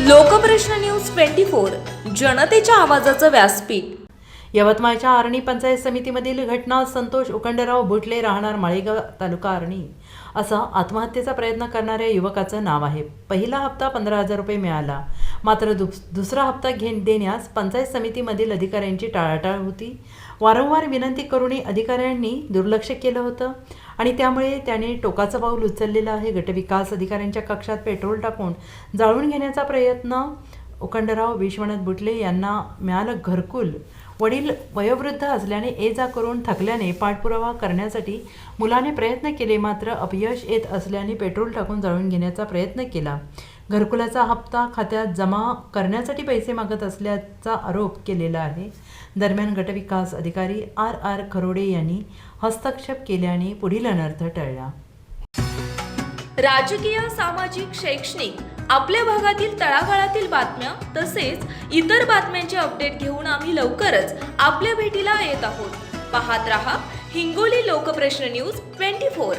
Lokprashna news twenty four जनतेच्या आवाजाचं व्यासपीठ. यवतमाळच्या आर्णी पंचायत समितीमधील घटना संतोष उकंडराव बुटले राहणार माळेगाव तालुका आर्णी. असं आत्महत्येचा प्रयत्न करणाऱ्या युवकाचं नाव आहे. पहिला हप्ता पंधरा हजार रुपये मिळाला. मात्र दुस दुसरा हप्ता घे देण्यास पंचायत समितीमधील अधिकाऱ्यांची टाळाटाळ होती. वारंवार विनंती करूनही अधिकाऱ्यांनी दुर्लक्ष केलं होतं आणि त्यामुळे त्याने टोकाचं पाऊल उचललेलं आहे. गटविकास अधिकाऱ्यांच्या कक्षात पेट्रोल टाकून जाळून घेण्याचा प्रयत्न उखंडराव विश्वनाथ बुटले यांना मिळालं घरकुल. वडील वयोवृद्ध असल्याने ये जा करून थकल्याने पाठपुरावा करण्यासाठी मुलाने प्रयत्न केले मात्र अपयश येत असल्याने पेट्रोल टाकून जाळून घेण्याचा प्रयत्न केला. घरकुलाचा हप्ता खात्यात जमा करण्यासाठी पैसे मागत असल्याचा आरोप केलेला आहे. दरम्यान गटविकास अधिकारी आर आर खरोडे यांनी हस्तक्षेप केल्याने पुढील अनर्थ टळला. राजकीय सामाजिक शैक्षणिक आपल्या भागातील तळागाळातील बातम्या तसेच इतर बातम्यांचे अपडेट घेऊन आम्ही लवकरच आपल्या भेटीला येत आहोत. पाहत रहा Hingoli Lokprashna news twenty four.